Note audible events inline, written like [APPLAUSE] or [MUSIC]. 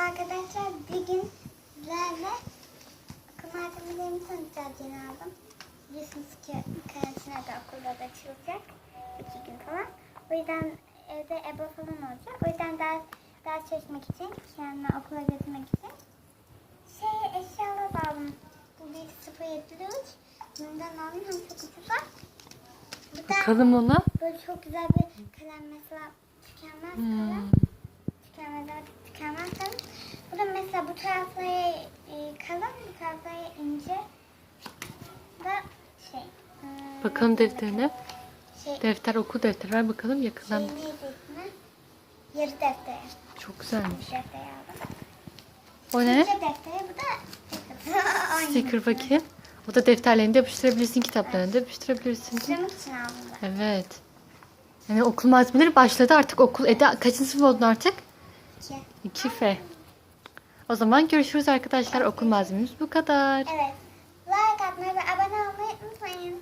arkadaşlar bir gün sizlerle okul malzemelerimi tanıtacağız yeni aldım. Biliyorsunuz ki karantina da okulda da açılacak. iki gün falan. O yüzden evde ebo falan olacak. O yüzden ders, ders çalışmak için, yani okula götürmek için şey eşyalar aldım. Bu bir 073. Bundan aldım hem çok ucuz var. Bu da Bakalım ona. böyle çok güzel bir kalem mesela tükenmez kalem. Hmm. Tükenmez artık tükenmez kalem. Bu tarafları e, kalın, bu tarafları ince. Da şey. hmm, Bakalım defterine. Şey, Defter oku defter ver bakalım yakından. şey? Yarı defteri. Çok güzelmiş. O ne? Defteri bu da [LAUGHS] Aynı. Sticker bakayım. O da defterlerini de yapıştırabilirsin, kitaplarını da yapıştırabilirsin. Sürmek için aldım ben. Evet. Yani okul malzemeleri başladı artık okul. Eda kaçıncı sınıf oldun artık? İki. 2F. O zaman görüşürüz arkadaşlar. Okul malzememiz bu kadar. Evet. Like atmayı ve abone olmayı unutmayın.